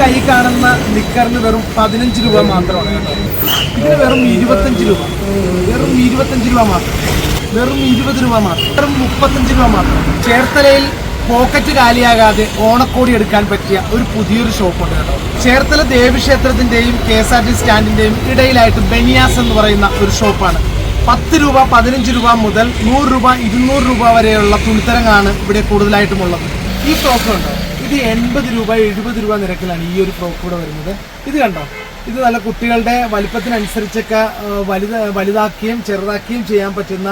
കൈ കാണുന്ന നിക്കറിന് വെറും പതിനഞ്ച് രൂപ മാത്രമാണ് ഇതിന് വെറും ഇരുപത്തഞ്ച് രൂപ. വെറും ഇരുപത്തഞ്ച് രൂപ മാത്രം. വെറും ഇരുപത് രൂപ മാത്രം. വെറും മുപ്പത്തഞ്ച് രൂപ മാത്രം. ചേർത്തലയിൽ പോക്കറ്റ് കാലിയാകാതെ ഓണക്കോടി എടുക്കാൻ പറ്റിയ ഒരു പുതിയൊരു ഷോപ്പുണ്ട് കേട്ടോ. ചേർത്തല ദേവീക്ഷേത്രത്തിന്റെയും കെ എസ് ആർ ടി സ്റ്റാൻഡിന്റെയും ഇടയിലായിട്ട് ബനിയാസ് എന്ന് പറയുന്ന ഒരു ഷോപ്പാണ്. പത്ത് രൂപ പതിനഞ്ച് രൂപ മുതൽ നൂറ് രൂപ ഇരുന്നൂറ് രൂപ വരെയുള്ള തുണിത്തരങ്ങളാണ് ഇവിടെ കൂടുതലായിട്ടും ഉള്ളത്. ഈ ഷോപ്പുണ്ടോ ഇത് എൺപത് രൂപ എഴുപത് രൂപ നിരക്കിലാണ് ഈ ഒരു ഫ്രോക്ക് കൂടെ വരുന്നത്. ഇത് കണ്ടോ? ഇത് നല്ല കുട്ടികളുടെ വലിപ്പത്തിനനുസരിച്ചൊക്കെ വലുത വലുത് വലുതാക്കുകയും ചെറുതാക്കുകയും ചെയ്യാൻ പറ്റുന്ന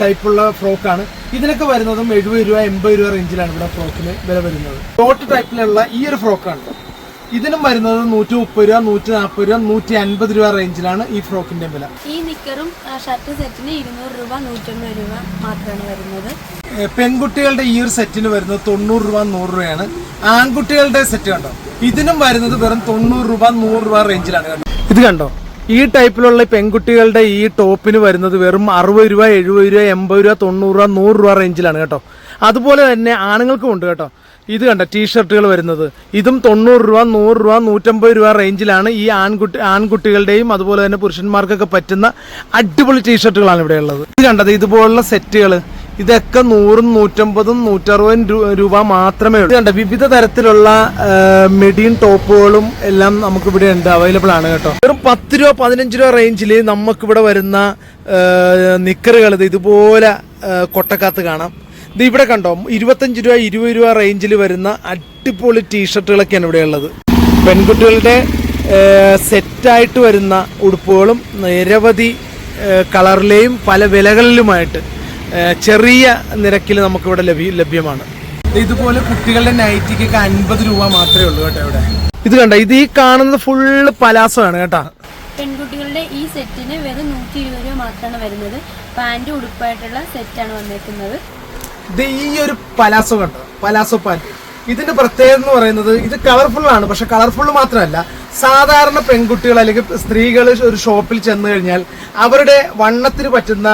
ടൈപ്പുള്ള ഫ്രോക്കാണ്. ഇതിനൊക്കെ വരുന്നതും എഴുപത് രൂപ എൺപത് രൂപ റേഞ്ചിലാണ് ഇവിടെ ഫ്രോക്കിന് വില വരുന്നത്. ഷോർട്ട് ടൈപ്പിലുള്ള ഈ ഒരു ഫ്രോക്കാണ്. ഇതിനും വരുന്നത് നൂറ്റി മുപ്പത് രൂപ നൂറ്റി നാൽപ്പത് രൂപ നൂറ്റി അൻപത് രൂപ റേഞ്ചിലാണ് ഈ ഫ്രോക്കിന്റെ വില. ഈ നിക്കറും ഷർട്ട് സെറ്റിന് ഇരുന്നൂറ് രൂപ നൂറ്റൊമ്പത് രൂപ മാത്രമാണ് വരുന്നത്. പെൺകുട്ടികളുടെ ഈ ഒരു സെറ്റിന് വരുന്നത് തൊണ്ണൂറ് രൂപ നൂറ് രൂപയാണ്. ആൺകുട്ടികളുടെ സെറ്റ് കണ്ടോ? ഇതിനും വരുന്നത് വെറും തൊണ്ണൂറ് രൂപ നൂറ് രൂപ റേഞ്ചിലാണ് കണ്ടോ? ഇത് കണ്ടോ? ഈ ടൈപ്പിലുള്ള പെൺകുട്ടികളുടെ ഈ ടോപ്പിന് വരുന്നത് വെറും അറുപത് രൂപ എഴുപത് രൂപ എൺപത് രൂപ തൊണ്ണൂറ് രൂപ നൂറ് രൂപ റേഞ്ചിലാണ് കേട്ടോ. അതുപോലെ തന്നെ ആണുങ്ങൾക്കും ഉണ്ട് കേട്ടോ. ഇത് കണ്ട ടീഷർട്ടുകൾ വരുന്നത്. ഇതും തൊണ്ണൂറ് രൂപ നൂറ് രൂപ നൂറ്റമ്പത് രൂപ റേഞ്ചിലാണ് ഈ ആൺകുട്ടി ആൺകുട്ടികളുടെയും അതുപോലെ തന്നെ പുരുഷന്മാർക്കൊക്കെ പറ്റുന്ന അടിപൊളി ടീഷർട്ടുകളാണ് ഇവിടെ ഉള്ളത്. ഇത് കണ്ടത് ഇതുപോലുള്ള സെറ്റുകൾ ഇതൊക്കെ നൂറും നൂറ്റമ്പതും നൂറ്ററുപതും രൂപ മാത്രമേ ഉള്ളൂ. കണ്ട വിവിധ തരത്തിലുള്ള മെഡീൻ ടോപ്പുകളും എല്ലാം നമുക്ക് ഇവിടെ ഉണ്ട്. അവൈലബിൾ ആണ് കേട്ടോ. വെറും പത്ത് രൂപ പതിനഞ്ച് രൂപ റേഞ്ചിൽ നമുക്കിവിടെ വരുന്ന നിക്കറുകൾ ഇതുപോലെ കൊട്ടക്കാത്ത് കാണാം. ഇത് ഇവിടെ കണ്ടോ ഇരുപത്തഞ്ച് രൂപ ഇരുപത് രൂപ റേഞ്ചിൽ വരുന്ന അടിപൊളി ടീഷർട്ടുകളൊക്കെയാണ് ഇവിടെ ഉള്ളത്. പെൺകുട്ടികളുടെ സെറ്റായിട്ട് വരുന്ന ഉടുപ്പുകളും നിരവധി കളറിലെയും പല വിലകളിലുമായിട്ട് ചെറിയ നിരക്കിൽ നമുക്കിവിടെ ലഭ്യ ലഭ്യമാണ്. ഇതുപോലെ കുട്ടികളുടെ നൈറ്റിക്കൊക്കെ അൻപത് രൂപ മാത്രമേ ഉള്ളൂ കേട്ടോ ഇവിടെ. ഇത് കണ്ട ഇത് ഈ കാണുന്നത് ഫുള്ള് പലാസമാണ് കേട്ടോ. പെൺകുട്ടികളുടെ ഈ സെറ്റിന് വെറും നൂറ്റി ഇരുപത് രൂപ മാത്രമാണ് വരുന്നത്. പാന്റ് ഉടുപ്പായിട്ടുള്ള സെറ്റാണ് വന്നേക്കുന്നത്. ഇത് ഈ ഒരു പലാസോ കണ്ടോ? Palazzo pant. ഇതിന്റെ പ്രത്യേകത എന്ന് പറയുന്നത് ഇത് കളർഫുൾ ആണ് പക്ഷെ കളർഫുൾ മാത്രമല്ല. സാധാരണ പെൺകുട്ടികൾ അല്ലെങ്കിൽ സ്ത്രീകൾ ഒരു ഷോപ്പിൽ ചെന്ന് കഴിഞ്ഞാൽ അവരുടെ വണ്ണത്തിന് പറ്റുന്ന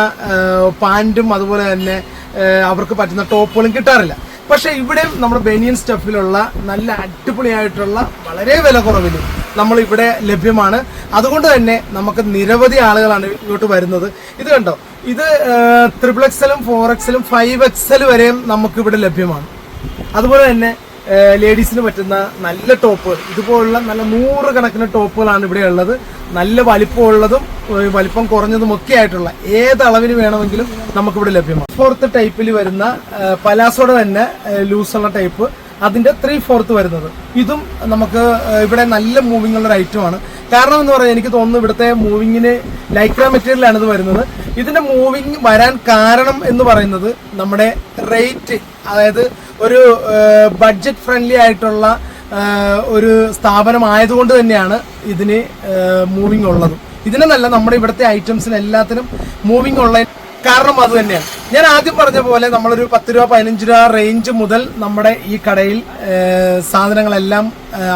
പാന്റും അതുപോലെ തന്നെ അവർക്ക് പറ്റുന്ന ടോപ്പുകളും കിട്ടാറില്ല. പക്ഷെ ഇവിടെയും നമ്മുടെ ബെനിയൻ സ്റ്റഫിലുള്ള നല്ല അടിപൊളിയായിട്ടുള്ള വളരെ വില കുറവിൽ നമ്മൾ ഇവിടെ ലഭ്യമാണ്. അതുകൊണ്ട് തന്നെ നമുക്ക് നിരവധി ആളുകളാണ് ഇങ്ങോട്ട് വരുന്നത്. ഇത് കണ്ടോ? ഇത് ത്രിപിൾ എക്സലും ഫോർ എക്സലും ഫൈവ് എക്സൽ വരെയും നമുക്ക് ഇവിടെ ലഭ്യമാണ്. അതുപോലെ തന്നെ ലേഡീസിന് പറ്റുന്ന നല്ല ടോപ്പുകൾ ഇതുപോലുള്ള നല്ല നൂറ് കണക്കിന് ടോപ്പുകളാണ് ഇവിടെ ഉള്ളത്. നല്ല വലിപ്പമുള്ളതും വലിപ്പം കുറഞ്ഞതും ഒക്കെ ആയിട്ടുള്ള ഏത് അളവിന് വേണമെങ്കിലും നമുക്കിവിടെ ലഭ്യമാണ്. ഫോർത്ത് ടൈപ്പിൽ വരുന്ന പലാസോടെ തന്നെ ലൂസുള്ള ടൈപ്പ് അതിന്റെ ത്രീ ഫോർത്ത് വരുന്നത്. ഇതും നമുക്ക് ഇവിടെ നല്ല മൂവിങ്ങുള്ള ഒരു ഐറ്റമാണ് കാരണം എന്ന് പറഞ്ഞാൽ എനിക്ക് തോന്നുന്നു ഇവിടുത്തെ മൂവിങ്ങിന് ലൈക്ര മെറ്റീരിയലാണ് ഇത് വരുന്നത്. ഇതിന്റെ മൂവിങ് വരാൻ കാരണം എന്ന് പറയുന്നത് നമ്മുടെ റേറ്റ് അതായത് ഒരു ബഡ്ജറ്റ് ഫ്രണ്ട്ലി ആയിട്ടുള്ള ഒരു സ്ഥാപനം ആയതുകൊണ്ട് തന്നെയാണ് ഇതിന് മൂവിങ് ഉള്ളത്. ഇതിനെന്നല്ല നമ്മുടെ ഇവിടുത്തെ ഐറ്റംസിന് എല്ലാത്തിനും മൂവിങ് ഉള്ള കാരണം അത് തന്നെയാണ്. ഞാൻ ആദ്യം പറഞ്ഞ പോലെ നമ്മളൊരു പത്ത് രൂപ പതിനഞ്ച് രൂപ റേഞ്ച് മുതൽ നമ്മുടെ ഈ കടയിൽ സാധനങ്ങളെല്ലാം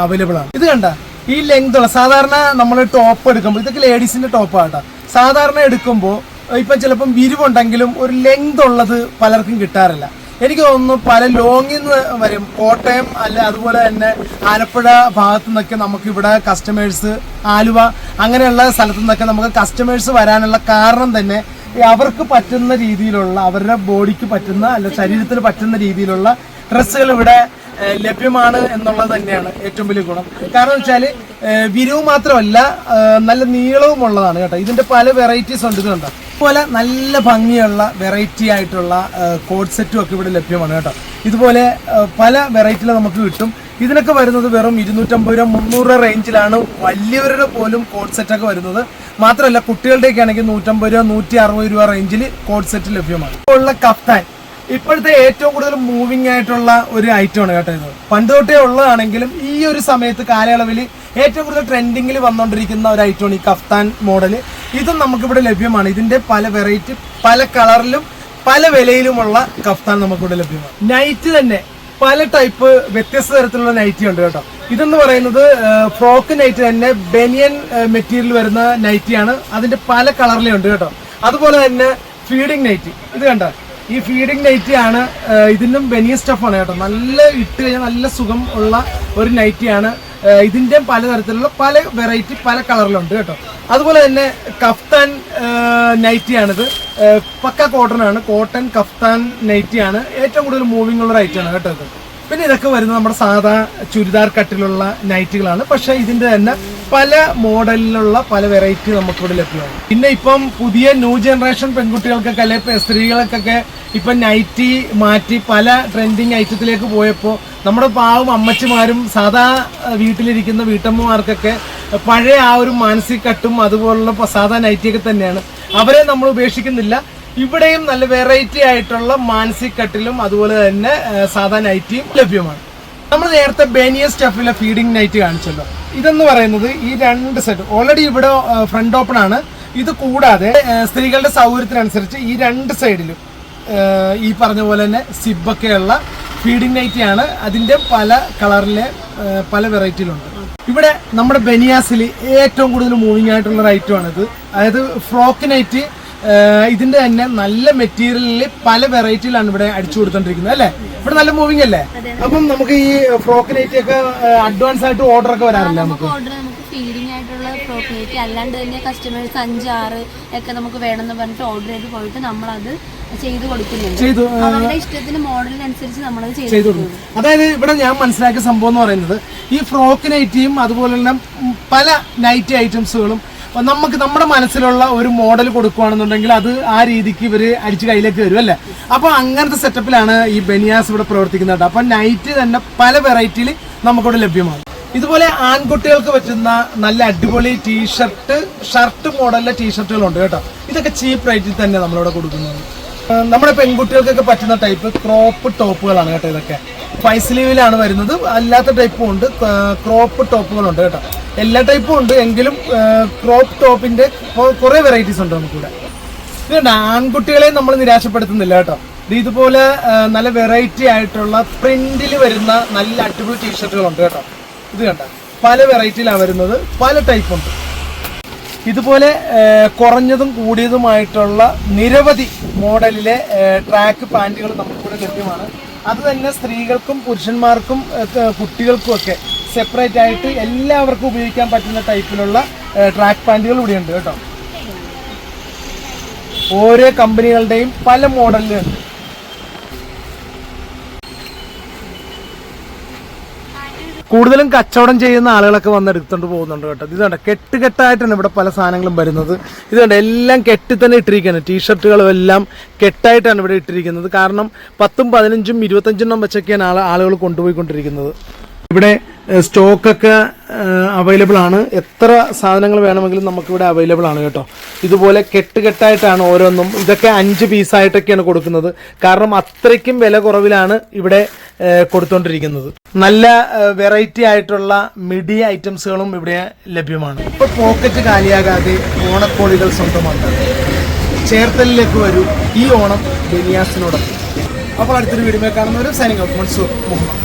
അവൈലബിൾ ആണ്. ഇത് കണ്ട? ഈ ലെങ്ത് ഉള്ള സാധാരണ നമ്മൾ ടോപ്പ് എടുക്കുമ്പോൾ ഇതൊക്കെ ലേഡീസിന്റെ ടോപ്പാട്ടോ സാധാരണ എടുക്കുമ്പോൾ ഇപ്പം ചിലപ്പം വിരിവുണ്ടെങ്കിലും ഒരു ലെങ്ത് ഉള്ളത് പലർക്കും കിട്ടാറില്ല. എനിക്ക് തോന്നുന്നു പല ലോങ്ങിൽ നിന്ന് വരും. കോട്ടയം അല്ല അതുപോലെ തന്നെ ആലപ്പുഴ ഭാഗത്തു നിന്നൊക്കെ നമുക്ക് ഇവിടെ കസ്റ്റമേഴ്സ് ആലുവ അങ്ങനെയുള്ള സ്ഥലത്തു നിന്നൊക്കെ നമുക്ക് കസ്റ്റമേഴ്സ് വരാനുള്ള കാരണം തന്നെ അവർക്ക് പറ്റുന്ന രീതിയിലുള്ള അവരുടെ ബോഡിക്ക് പറ്റുന്ന അല്ല ശരീരത്തിന് പറ്റുന്ന രീതിയിലുള്ള ഡ്രസ്സുകൾ ഇവിടെ ലഭ്യമാണ് എന്നുള്ളത് തന്നെയാണ് ഏറ്റവും വലിയ ഗുണം. കാരണം വെച്ചാൽ വിരിവ് മാത്രമല്ല നല്ല നീളവും ഉള്ളതാണ് കേട്ടോ. ഇതിന്റെ പല വെറൈറ്റീസ് ഉണ്ട് ഇതുണ്ട്. ഇതുപോലെ നല്ല ഭംഗിയുള്ള വെറൈറ്റി ആയിട്ടുള്ള കോഡ് സെറ്റും ഒക്കെ ഇവിടെ ലഭ്യമാണ് കേട്ടോ. ഇതുപോലെ പല വെറൈറ്റിയിൽ നമുക്ക് കിട്ടും. ഇതിനൊക്കെ വരുന്നത് വെറും ഇരുന്നൂറ്റമ്പത് രൂപ മുന്നൂറ് രൂപ റേഞ്ചിലാണ് വലിയവരുടെ പോലും കോഡ് സെറ്റൊക്കെ വരുന്നത്. മാത്രമല്ല കുട്ടികളുടെയൊക്കെ ആണെങ്കിൽ നൂറ്റമ്പത് രൂപ നൂറ്റി അറുപത് രൂപ റേഞ്ചിൽ കോഡ് സെറ്റ് ലഭ്യമാണ്. ഇപ്പോൾ ഉള്ള കഫ്താൻ ഇപ്പോഴത്തെ ഏറ്റവും കൂടുതൽ മൂവിങ് ആയിട്ടുള്ള ഒരു ഐറ്റം ആണ് കേട്ടോ ഇത്. പണ്ട് തൊട്ടേ ഉള്ളതാണെങ്കിലും ഈ ഒരു സമയത്ത് കാലയളവിൽ ഏറ്റവും കൂടുതൽ ട്രെൻഡിങ്ങിൽ വന്നുകൊണ്ടിരിക്കുന്ന ഒരു ഐറ്റമാണ് ഈ കഫ്താൻ മോഡൽ ഇതും നമുക്കിവിടെ ലഭ്യമാണ്. ഇതിന്റെ പല വെറൈറ്റി പല കളറിലും പല വിലയിലുമുള്ള കഫ്താൻ നമുക്കിവിടെ ലഭ്യമാണ്. നൈറ്റ് തന്നെ പല ടൈപ്പ് വ്യത്യസ്ത തരത്തിലുള്ള നൈറ്റി ഉണ്ട് കേട്ടോ. ഇതെന്ന് പറയുന്നത് ഫ്രോക്ക് നൈറ്റ് തന്നെ ബെനിയൻ മെറ്റീരിയൽ വരുന്ന നൈറ്റിയാണ് അതിന്റെ പല കളറിലുണ്ട് കേട്ടോ. അതുപോലെ തന്നെ ഫീഡിങ് നൈറ്റി ഇത് കണ്ട? ഈ ഫീഡിങ് നൈറ്റി ആണ് ആ, ഇതിനും ബനിയൻ സ്റ്റഫാണ് കേട്ടോ. നല്ല ഇട്ട് കഴിഞ്ഞാൽ നല്ല സുഖം ഉള്ള ഒരു നൈറ്റിയാണ് ഏഹ് ഇതിന്റെ പലതരത്തിലുള്ള പല വെറൈറ്റി പല കളറിലുണ്ട് കേട്ടോ. അതുപോലെ തന്നെ കഫ്താൻ നൈറ്റിയാണിത് പക്ക കോട്ടൺ ആണ്. കോട്ടൺ കഫ്താൻ നൈറ്റിയാണ് ഏറ്റവും കൂടുതൽ മൂവിംഗ് ഉള്ള ഐറ്റം ആണ് കേട്ടോ ഇത്. പിന്നെ ഇതൊക്കെ വരുന്നത് നമ്മുടെ സാധാ ചുരിദാർ കട്ടിലുള്ള നൈറ്റുകളാണ് പക്ഷേ ഇതിന്റെ തന്നെ പല മോഡലിലുള്ള പല വെറൈറ്റി നമുക്കിവിടെ ലഭ്യമാണ്. പിന്നെ ഇപ്പം പുതിയ ന്യൂ ജനറേഷൻ പെൺകുട്ടികൾക്കൊക്കെ അല്ലെ ഇപ്പൊ സ്ത്രീകൾക്കൊക്കെ ഇപ്പം നൈറ്റി മാറ്റി പല ട്രെൻഡിങ് ഐറ്റത്തിലേക്ക് പോയപ്പോൾ നമ്മുടെ പാവം അമ്മച്ചിമാരും സാധാ വീട്ടിലിരിക്കുന്ന വീട്ടമ്മമാർക്കൊക്കെ പഴയ ആ ഒരു മാനസിക കട്ടും അതുപോലുള്ള സാധാ നൈറ്റിയൊക്കെ തന്നെയാണ്. അവരെ നമ്മൾ ഉപേക്ഷിക്കുന്നില്ല. ഇവിടെയും നല്ല വെറൈറ്റി ആയിട്ടുള്ള മാനസിക കട്ടിലും അതുപോലെ തന്നെ സാധാ നൈറ്റിയും ലഭ്യമാണ്. നമ്മൾ നേരത്തെ ബേനിയ സ്റ്റഫിലെ ഫീഡിംഗ് നൈറ്റ് കാണിച്ചല്ലോ. ഇതെന്ന് പറയുന്നത് ഈ രണ്ട് സെറ്റ് ഓൾറെഡി ഇവിടെ ഫ്രണ്ട് ഓപ്പൺ ആണ്. ഇത് കൂടാതെ സ്ത്രീകളുടെ സൗകര്യത്തിനനുസരിച്ച് ഈ രണ്ട് സൈഡിലും ഈ പറഞ്ഞ പോലെ തന്നെ സിബൊക്കെയുള്ള ഫീഡിംഗ് നൈറ്റി ആണ്. അതിന്റെ പല കളറിലെ പല വെറൈറ്റിയിലുണ്ട് ഇവിടെ നമ്മുടെ ബനിയാസിൽ ഏറ്റവും കൂടുതൽ മൂവിങ് ആയിട്ടുള്ള ഒരു ഐറ്റം ആണിത്. അതായത് ഫ്രോക്ക് നൈറ്റ് ഇതിന്റെ തന്നെ നല്ല മെറ്റീരിയലിൽ പല വെറൈറ്റിയിലാണ് ഇവിടെ അടിച്ചു കൊടുത്തോണ്ടിരിക്കുന്നത് അല്ലേ? ഇവിടെ നല്ല മൂവിങ് അല്ലേ? അപ്പം നമുക്ക് ഈ ഫ്രോക്ക് നൈറ്റ് ഒക്കെ അഡ്വാൻസ് ആയിട്ട് ഓർഡർ ഒക്കെ വരാറില്ല നമുക്ക് ഫീഡിംഗ് ആയിട്ടുള്ള ഫ്രോക്ക് നൈറ്റി അല്ലാണ്ട് തന്നെ കസ്റ്റമേഴ്സ് അഞ്ചാറ് ഒക്കെ നമുക്ക് വേണമെന്ന് പറഞ്ഞിട്ട് ഓർഡർ ചെയ്ത് പോയിട്ട് നമ്മളത് ചെയ്ത് കൊടുക്കുന്നുണ്ട്. അവരുടെ ഇഷ്ടത്തിന് മോഡലിനനുസരിച്ച് നമ്മളത് ചെയ്തു കൊടുക്കും. അതായത് ഇവിടെ ഞാൻ മനസ്സിലാക്കിയ സംഭവം എന്ന് പറയുന്നത് ഈ ഫ്രോക്ക് നൈറ്റിയും അതുപോലെ തന്നെ പല നൈറ്റി ഐറ്റംസുകളും നമുക്ക് നമ്മുടെ മനസ്സിലുള്ള ഒരു മോഡൽ കൊടുക്കുകയാണെന്നുണ്ടെങ്കിൽ അത് ആ രീതിക്ക് ഇവർ അടിച്ച് കയ്യിലേക്ക് വരും അല്ലേ? അപ്പൊ അങ്ങനത്തെ സെറ്റപ്പിലാണ് ഈ ബനിയാസ് ഇവിടെ പ്രവർത്തിക്കുന്നത് കേട്ടോ. അപ്പൊ നൈറ്റ് തന്നെ പല വെറൈറ്റിയിൽ നമുക്കിവിടെ ലഭ്യമാണ് ഇതുപോലെ ആൺകുട്ടികൾക്ക് പറ്റുന്ന നല്ല അടിപൊളി ടീഷർട്ട് ഷർട്ട് മോഡലിലെ ടീഷർട്ടുകളുണ്ട് കേട്ടോ. ഇതൊക്കെ ചീപ്പ് റേറ്റിൽ തന്നെ നമ്മളിവിടെ കൊടുക്കുന്നത് നമ്മുടെ പെൺകുട്ടികൾക്കൊക്കെ പറ്റുന്ന ടൈപ്പ് ക്രോപ്പ് ടോപ്പുകളാണ് കേട്ടോ ഇതൊക്കെ. ഫൈവ് സ്ലീവിലാണ് വരുന്നത്. അല്ലാത്ത ടൈപ്പും ഉണ്ട്. ക്രോപ്പ് ടോപ്പുകളുണ്ട് കേട്ടോ. എല്ലാ ടൈപ്പും ഉണ്ട്. എങ്കിലും ക്രോപ്പ് ടോപ്പിന്റെ കുറെ വെറൈറ്റീസ് ഉണ്ട് നമുക്കിവിടെ. ഇതുണ്ട് ആൺകുട്ടികളെ നമ്മൾ നിരാശപ്പെടുത്തുന്നില്ല കേട്ടോ. ഇത് ഇതുപോലെ നല്ല വെറൈറ്റി ആയിട്ടുള്ള പ്രിന്റിൽ വരുന്ന നല്ല അടിപൊളി ടീഷർട്ടുകളുണ്ട് കേട്ടോ. ഇത് കണ്ട പല വെറൈറ്റിയിലാണ് വരുന്നത് പല ടൈപ്പ് ഉണ്ട്. ഇതുപോലെ കുറഞ്ഞതും കൂടിയതുമായിട്ടുള്ള നിരവധി മോഡലിലെ ട്രാക്ക് പാന്റുകൾ നമുക്കിവിടെ ലഭ്യമാണ്. അത് തന്നെ സ്ത്രീകൾക്കും പുരുഷന്മാർക്കും കുട്ടികൾക്കും ഒക്കെ സെപ്പറേറ്റ് ആയിട്ട് എല്ലാവർക്കും ഉപയോഗിക്കാൻ പറ്റുന്ന ടൈപ്പിലുള്ള ട്രാക്ക് പാന്റുകൾ ഇവിടെ ഉണ്ട് കേട്ടോ. ഓരോ കമ്പനികളുടെയും പല മോഡലിലുണ്ട് കൂടുതലും കച്ചവടം ചെയ്യുന്ന ആളുകളൊക്കെ വന്ന് എടുത്തുകൊണ്ട് പോകുന്നുണ്ട് കേട്ടോ. ഇത് കണ്ട കെട്ടുകെട്ടായിട്ടാണ് ഇവിടെ പല സാധനങ്ങളും വരുന്നത്. ഇത് കണ്ട എല്ലാം കെട്ടി തന്നെ ഇട്ടിരിക്കുന്നത് ടീഷർട്ടുകളും എല്ലാം കെട്ടായിട്ടാണ് ഇവിടെ ഇട്ടിരിക്കുന്നത്. കാരണം പത്തും പതിനഞ്ചും ഇരുപത്തഞ്ചെണ്ണം വെച്ചൊക്കെയാണ് ആൾ ആളുകൾ കൊണ്ടുപോയിക്കൊണ്ടിരിക്കുന്നത്. ഇവിടെ സ്റ്റോക്കൊക്കെ അവൈലബിൾ ആണ്. എത്ര സാധനങ്ങൾ വേണമെങ്കിലും നമുക്കിവിടെ അവൈലബിൾ ആണ് കേട്ടോ. ഇതുപോലെ കെട്ടുകെട്ടായിട്ടാണ് ഓരോന്നും. ഇതൊക്കെ അഞ്ച് പീസായിട്ടൊക്കെയാണ് കൊടുക്കുന്നത്. കാരണം അത്രയ്ക്കും വില കുറവിലാണ് ഇവിടെ കൊടുത്തോണ്ടിരിക്കുന്നത്. നല്ല വെറൈറ്റി ആയിട്ടുള്ള മിഡി ഐറ്റംസുകളും ഇവിടെ ലഭ്യമാണ്. ഇപ്പൊ പോക്കറ്റ് കാലിയാകാതെ ഓണക്കോടികൾ സ്വന്തമാക്കാം ചേർത്തലിലേക്ക് വരൂ. ഈ ഓണം ബനിയാസിനോടൊപ്പം. അപ്പോൾ അടുത്തൊരു വീഡിയോ കാണുന്നവരും സൈനിങ് ഔട്ട് മുഹമ്മദ്.